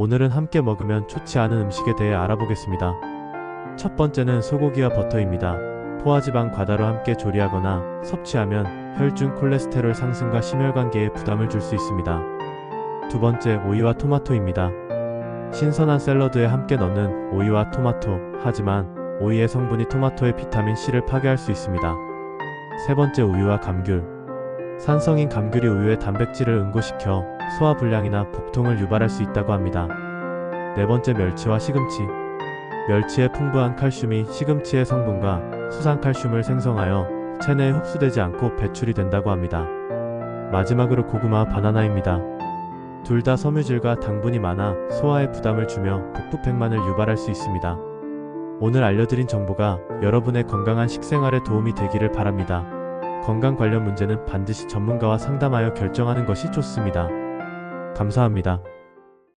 오늘은 함께 먹으면 좋지 않은 음식에 대해 알아보겠습니다. 첫 번째는 소고기와 버터입니다. 포화지방 과다로 함께 조리하거나 섭취하면 혈중 콜레스테롤 상승과 심혈관계에 부담을 줄 수 있습니다. 두 번째, 오이와 토마토입니다. 신선한 샐러드에 함께 넣는 오이와 토마토. 하지만 오이의 성분이 토마토의 비타민 C를 파괴할 수 있습니다. 세 번째, 우유와 감귤. 산성인 감귤이 우유의 단백질을 응고시켜 소화불량이나 복통을 유발할 수 있다고 합니다. 네 번째, 멸치와 시금치. 멸치의 풍부한 칼슘이 시금치의 성분과 수산칼슘을 생성하여 체내에 흡수되지 않고 배출이 된다고 합니다. 마지막으로 고구마와 바나나입니다. 둘 다 섬유질과 당분이 많아 소화에 부담을 주며 복부팽만을 유발할 수 있습니다. 오늘 알려드린 정보가 여러분의 건강한 식생활에 도움이 되기를 바랍니다. 건강 관련 문제는 반드시 전문가와 상담하여 결정하는 것이 좋습니다. 감사합니다.